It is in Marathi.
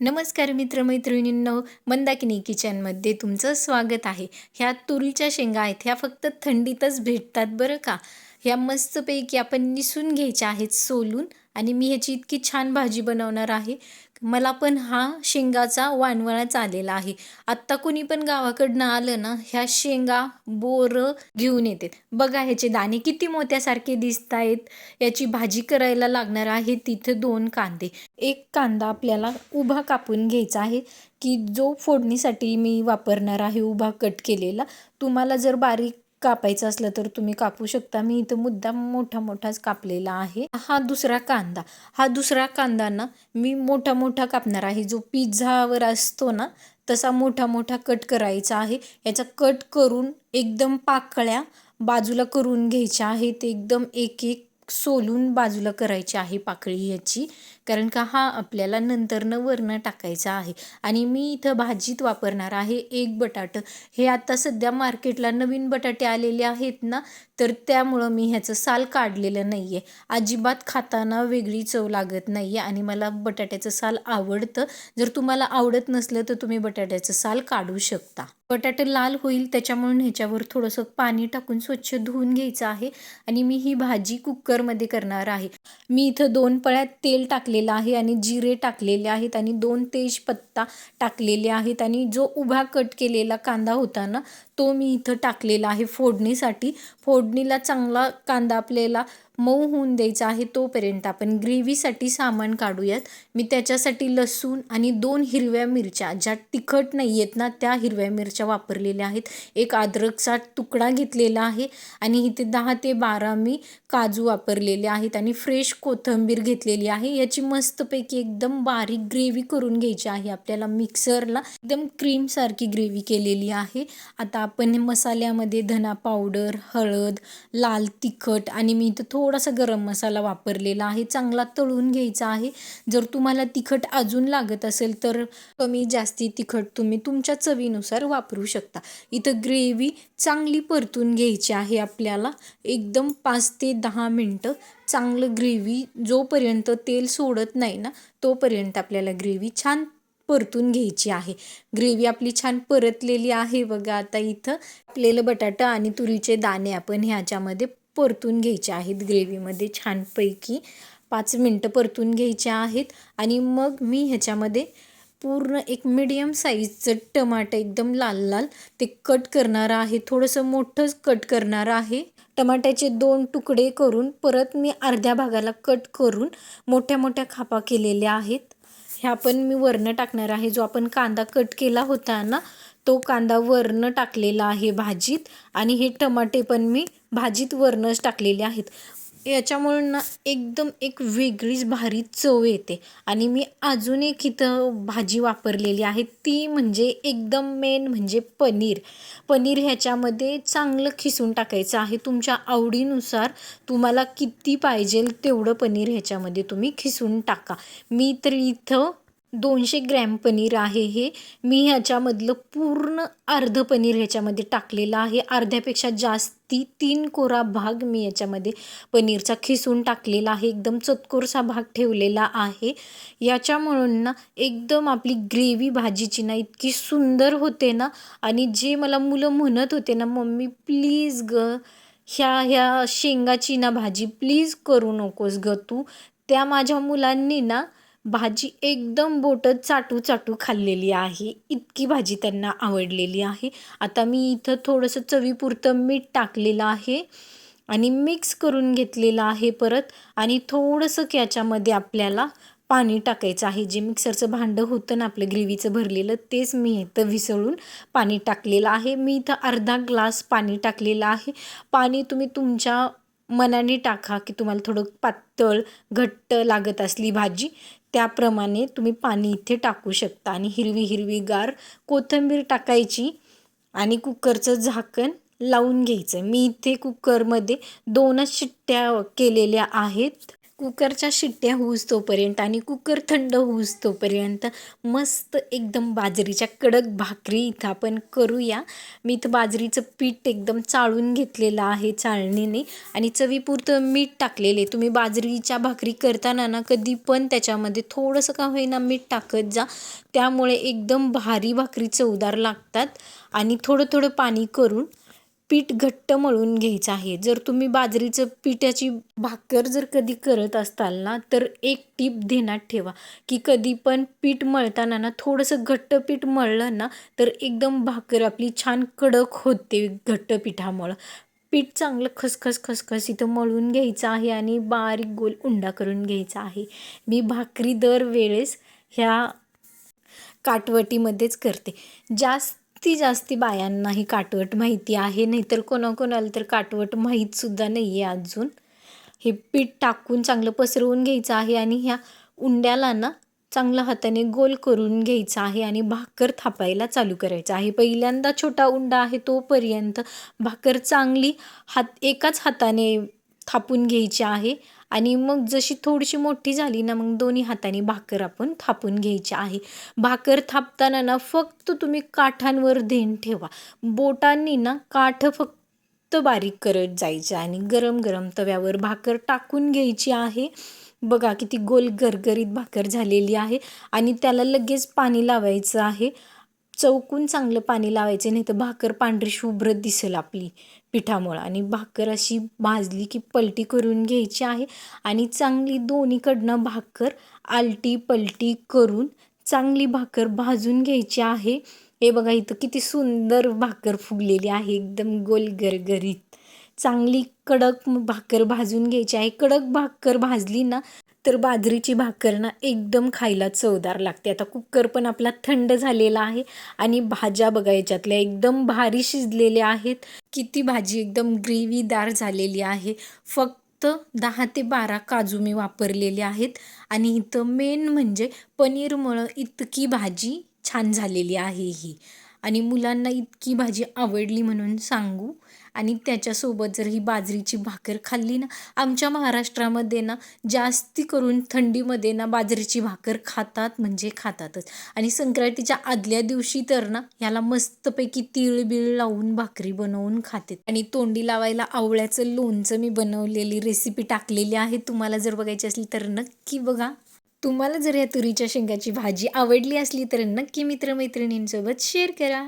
नमस्कार मित्रमैत्रिणींनो मंदाकिनी किचनमध्ये तुमचं स्वागत आहे. ह्या तुरीच्या शेंगा आहेत ह्या फक्त थंडीतच भेटतात बरं का? ह्या मस्तपैकी आपण निसून घ्यायच्या आहेत सोलून. आणि मी ह्याची इतकी छान भाजी बनवणार आहे. मला पण हा शेंगाचा वानवळा चाललेला आहे. आत्ता कोणी पण गावाकडनं आलं ना ह्या शेंगा बोरं घेऊन येते बघा ह्याचे दाणे किती मोत्यासारखे दिसत आहेत याची भाजी करायला लागणार आहे तिथे दोन कांदे. एक कांदा आपल्याला उभा कापून घ्यायचा आहे की जो फोडणीसाठी मी वापरणार आहे उभा कट केलेला. तुम्हाला जर बारीक कापायचं असलं तर तुम्ही कापू शकता. मी इथं मुद्दा मोठा मोठाच कापलेला आहे. हा दुसरा कांदा. हा दुसरा कांदा ना मी मोठा मोठा कापणार आहे. जो पिझ्झावर असतो ना तसा मोठा मोठा कट करायचा आहे. याचा कट करून एकदम पाकळ्या बाजूला करून घ्यायच्या आहेत. एकदम एक एक सोलून बाजूला करायची आहे पाकळी याची कारण का हा आपल्याला नंतरनं वरणं टाकायचा आहे. आणि मी इथं भाजीत वापरणार आहे एक बटाटं. हे आता सध्या मार्केटला नवीन बटाटे आलेले आहेत ना तर त्यामुळं मी ह्याचं साल काढलेलं नाही आहे अजिबात खाताना वेगळी चव लागत नाही आहे आणि मला बटाट्याचं साल आवडतं. जर तुम्हाला आवडत नसलं तर तुम्ही बटाट्याचं साल काढू शकता. बटाटे लाल होईल त्याच्यामुळे ह्याच्यावर थोडंसं पाणी टाकून स्वच्छ धुवून घ्यायचं आहे. आणि मी ही भाजी कुकरमध्ये करणार आहे. मी इथं दोन पळ्यात तेल टाकलेलं आहे आणि जिरे टाकलेले आहेत आणि दोन तेजपत्ता टाकलेले आहेत आणि जो उभा कट केलेला कांदा होता ना तो मी इथं टाकलेला आहे फोडणीसाठी. फोडणीला चांगला कांदा आपल्याला मऊ होऊन द्यायचा आहे तोपर्यंत आपण ग्रेव्हीसाठी सामान काढूयात. मी त्याच्यासाठी लसूण आणि दोन हिरव्या मिरच्या ज्या तिखट नाही आहेत ना त्या हिरव्या मिरच्या वापरलेल्या आहेत. एक अद्रकचा तुकडा घेतलेला आहे आणि इथे दहा ते बारा मी काजू वापरलेले आहेत आणि फ्रेश कोथिंबीर घेतलेली आहे. याची मस्तपैकी एकदम बारीक ग्रेव्ही करून घ्यायची आहे आपल्याला मिक्सरला. एकदम क्रीमसारखी ग्रेव्ही केलेली आहे. आता आपण मसाल्यामध्ये धना पावडर हळद लाल तिखट आणि मी इथं थोडासा गरम मसाला वापरलेला आहे चांगला तळून घ्यायचा आहे. जर तुम्हाला तिखट अजून लागत असेल तर कमी जास्ती तिखट तुम्ही तुमच्या चवीनुसार वापरू शकता. इथं ग्रेव्ही चांगली परतून घ्यायची आहे आपल्याला. एकदम पाच ते दहा मिनटं चांगलं ग्रेव्ही जोपर्यंत तेल सोडत नाही ना तोपर्यंत आपल्याला ग्रेव्ही छान परतून घ्यायची आहे. ग्रेव्ही आपली छान परतलेली आहे बघा आता इथं. आपलेलं बटाटा आणि तुरीचे दाणे आपण ह्याच्यामध्ये परतून घ्यायचे आहेत ग्रेव्हीमध्ये छानपैकी. पाच मिनटं परतून घ्यायचे आहेत आणि मग मी ह्याच्यामध्ये पूर्ण एक मिडियम साईजचं टमाटं एकदम लाल लाल ते कट करणार आहे. थोडंसं मोठंच कट करणार आहे. टमाट्याचे दोन तुकडे करून परत मी अर्ध्या भागाला कट करून मोठ्या मोठ्या खापा केलेल्या आहेत. ह्या पण मी वरनं टाकणार आहे. जो आपण कांदा कट केला होता ना तो कांदा वरनं टाकलेला आहे भाजीत आणि हे टमाटे पण मी भाजीत वरनंच टाकलेले आहेत. याच्यामुळं ना एकदम एक वेगळीच भारी चव येते. आणि मी अजून एक इथं भाजी वापरलेली आहे. ती म्हणजे एकदम मेन म्हणजे पनीर. पनीर ह्याच्यामध्ये चांगलं खिसून टाकायचं आहे. तुमच्या आवडीनुसार तुम्हाला किती पाहिजे तेवढं पनीर ह्याच्यामध्ये तुम्ही खिसून टाका. मी तर इथं दोनशे ग्रॅम पनीर आहे हे. मी ह्याच्यामधलं पूर्ण अर्ध पनीर ह्याच्यामध्ये टाकलेलं आहे. अर्ध्यापेक्षा जास्ती तीन कोरा भाग मी याच्यामध्ये पनीरचा खिसून टाकलेला आहे. एकदम चतकोरसा भाग ठेवलेला आहे. याच्यामुळं ना एकदम आपली ग्रेव्ही भाजीची ना इतकी सुंदर होते ना. आणि जे मला मुलं म्हणत होते ना मम्मी प्लीज ग ह्या ह्या शेंगाची ना भाजी प्लीज करू नकोस ग तू. त्या माझ्या मुलांनी ना भाजी एकदम बोटं चाटू चाटू खाल्लेली आहे. इतकी भाजी त्यांना आवडलेली आहे. आता मी इथं थोडंसं चवीपुरतं मीठ टाकलेलं आहे आणि मिक्स करून घेतलेलं आहे परत. आणि थोडंसं याच्यामध्ये आपल्याला पाणी टाकायचं आहे. जे मिक्सरचं भांडं होतं ना आपलं ग्रेव्हीचं भरलेलं तेच मी इथं विसळून पाणी टाकलेलं आहे. मी इथं अर्धा ग्लास पाणी टाकलेलं आहे. पाणी तुम्ही तुमच्या मनाने टाका की तुम्हाला थोडं पातळ घट्ट लागत असली भाजी. त्याप्रमाणे तुम्ही पाणी इथे टाकू शकता. आणि हिरवी हिरवी गार कोथिंबीर टाकायची आणि कुकरचं झाकण लावून घ्यायचं. मी इथे कुकरमध्ये दोनच शिट्ट्या केलेल्या आहेत. कुकरच्या शिट्ट्या होऊस तोपर्यंत आणि कुकर थंड होऊस तोपर्यंत मस्त एकदम बाजरीच्या कडक भाकरी इथं आपण करूया. मी इथं बाजरीचं पीठ एकदम चाळून घेतलेलं आहे चाळणीने आणि चवीपुरतं मीठ टाकलेले तुम्ही बाजरीच्या भाकरी करताना ना कधी पण त्याच्यामध्ये थोडंसं का होईना मीठ टाकत जा. त्यामुळे एकदम भारी भाकरी चवदार लागतात. आणि थोडं थोडं पाणी करून पीठ घट्ट मळून घ्यायचं आहे. जर तुम्ही बाजरीचं पिठाची भाकर जर कधी करत असताल ना तर एक टीप ध्यानात ठेवा. की कधी पण पीठ मळताना ना थोडंसं घट्ट पीठ मळलं ना तर एकदम भाकर आपली छान कडक होते घट्ट पिठामुळं. पीठ चांगलं खसखस खसखस इथं मळून घ्यायचं आहे आणि बारीक गोल उंडा करून घ्यायचा आहे. मी भाकरी दर वेळेस ह्या काटवटीमध्येच करते. जास्त जास्ती बायांना ही काटवट माहिती आहे. नाहीतर कोणाकोणाला तर काटवट माहीतसुद्धा नाही आहे अजून. हे पीठ टाकून चांगलं पसरवून घ्यायचं आहे आणि ह्या उंड्याला ना चांगल्या हाताने गोल करून घ्यायचा आहे आणि भाकर थापायला चालू करायचं आहे. पहिल्यांदा छोटा उंडा आहे तोपर्यंत भाकर चांगली हात एकाच हाताने थापून घ्यायची आहे. आणि मग जशी थोडीशी मोठी झाली ना मग दोन्ही हाताने भाकर आपण थापून घ्यायची आहे. भाकर थापताना ना फक्त तुम्ही काठांवर धेन ठेवा. बोटांनी ना काठ फक्त बारीक करत जायचं आणि गरम गरम तव्यावर भाकर टाकून घ्यायची आहे. बघा किती गोल गरगरीत भाकर झालेली आहे आणि त्याला लगेच पाणी लावायचं आहे. चौकून चांगलं पाणी लावायचं नाही तर भाकर पांढरी शुभ्र दिसेल आपली. पिठामुळं. आणि भाकर अशी भाजली की पलटी करून घ्यायची आहे. आणि चांगली दोन्हीकडनं भाकर आलटी पलटी करून चांगली भाकर भाजून घ्यायची आहे. हे बघा इथं किती सुंदर भाकर फुगलेली आहे. एकदम गोल गरगरीत. चांगली कडक भाकर भाजून घ्यायची आहे. कडक भाकर भाजली ना तर बाजरीची भाकर ना एकदम खायला चवदार लागते. आता कुकर पण आपला थंड झालेला आहे आणि भाज्या बघा याच्यातल्या एकदम भारी शिजलेल्या आहेत. किती भाजी एकदम ग्रेव्हीदार झालेली आहे. फक्त दहा ते बारा काजू मी वापरलेले आहेत. आणि इथं मेन म्हणजे पनीरमुळं इतकी भाजी छान झालेली आहे ही. आणि मुलांना इतकी भाजी आवडली म्हणून सांगू. आणि त्याच्यासोबत जर ही बाजरीची भाकर खाल्ली ना आमच्या महाराष्ट्रामध्ये ना जास्ती करून थंडीमध्ये ना बाजरीची भाकर खातात म्हणजे खातातच. आणि संक्रांतीच्या आदल्या दिवशी तर ना ह्याला मस्तपैकी तिळ बिळ लावून भाकरी बनवून खाते. आणि तोंडी लावायला आवळ्याचं लोणचं मी बनवलेली रेसिपी टाकलेली आहे. तुम्हाला जर बघायची असली तर नक्की बघा. तुम्हाला जर या तुरीच्या शेंगाची भाजी आवडली असली तर नक्की मित्रमैत्रिणींसोबत शेअर करा.